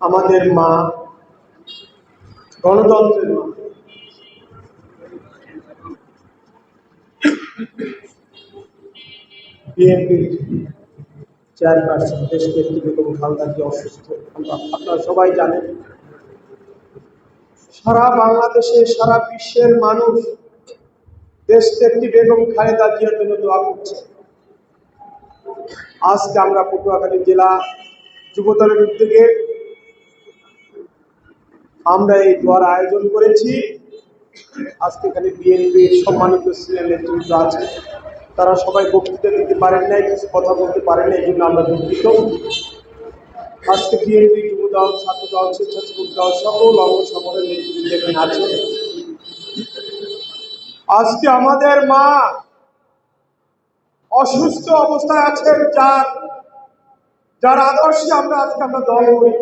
আমাদের মা, গণতন্ত্রের মা। বিএনপির চেয়ারপারসন দেশ নেত্রী বেগম খালদা জিয়া অসুস্থ। আপনারা সবাই জানেন, সারা বাংলাদেশে, সারা বিশ্বের মানুষ দেশ নেত্রী বেগম খালেদা জিয়ার জন্য দোয়া করছে। আজকে আমরা পটুয়াখালী জেলা যুবদলের উদ্যোগে আমরা এই দোয়ার আয়োজন করেছি। আজকে এখানে বিএনপির সম্মানিত সিনিয়র নেতৃত্ব আছে। তারা সবাই বক্তৃতা দিতে পারেন নাই, কিছু কথা বলতে পারেন এই জন্য আমরা দুঃখিত। আজকে বিএনপি যুবদল, ছাত্রদল, স্বেচ্ছাসেবক দল সকল অঙ্গ সকলের নেতৃত্ব এখানে আছে। আজকে আমাদের মা অসুস্থ অবস্থায় আছেন, যার যার আদর্শে আমরা আজকে আমরা দল করি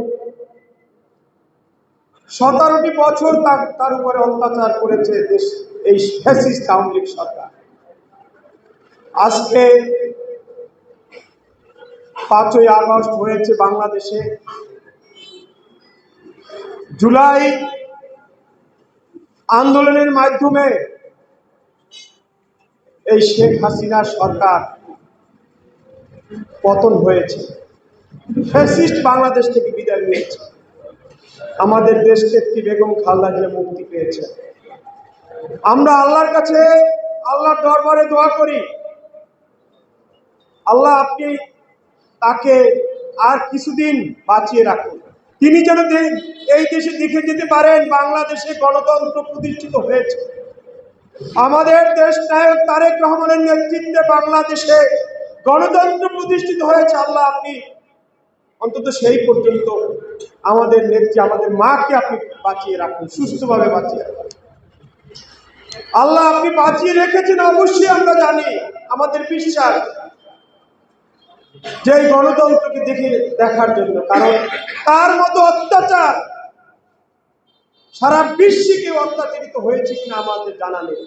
সতেরোটি বছর তার তার উপরে অত্যাচার করেছে দেশ, এই ফ্যাসিস্ট আওয়ামী লীগ সরকার। আজকে পাঁচই আগস্ট হয়েছে বাংলাদেশে। জুলাই আন্দোলনের মাধ্যমে এই শেখ হাসিনা সরকার পতন হয়েছে। ফ্যাসিস্ট বাংলাদেশ থেকে বিদায় নিয়েছে। আমাদের দেশ নেত্রী বেগম খালদা জিয়া মুক্তি পেয়েছে। আমরা আল্লাহর কাছে আল্লাহর দরবারে দোয়া করি। আল্লাহ আপনি তাকে আর কিছুদিন বাঁচিয়ে রাখুন। তিনি যেন এই দেশে দেখে যেতে পারেন, বাংলাদেশে গণতন্ত্র প্রতিষ্ঠিত হয়েছে। আমাদের দেশ নায়ক তারেক রহমানের নেতৃত্বে বাংলাদেশে গণতন্ত্র প্রতিষ্ঠিত হয়েছে। আল্লাহ আপনি অন্তত সেই পর্যন্ত আমাদের নেত্রী, আমাদের মাকে আপনি বাঁচিয়ে রাখুন, সুস্থভাবে বাঁচিয়ে রাখুন। আল্লাহ আপনি বাঁচিয়ে রেখেছেন, অবশ্যই আমরা জানি, আমাদের বিশ্বাস। যে গণতন্ত্রকে দেখে দেখার জন্য, কারণ তার মতো অত্যাচার সারা বিশ্বে কেউ অত্যাচারিত হয়েছে কিনা আমাদের জানা নেই।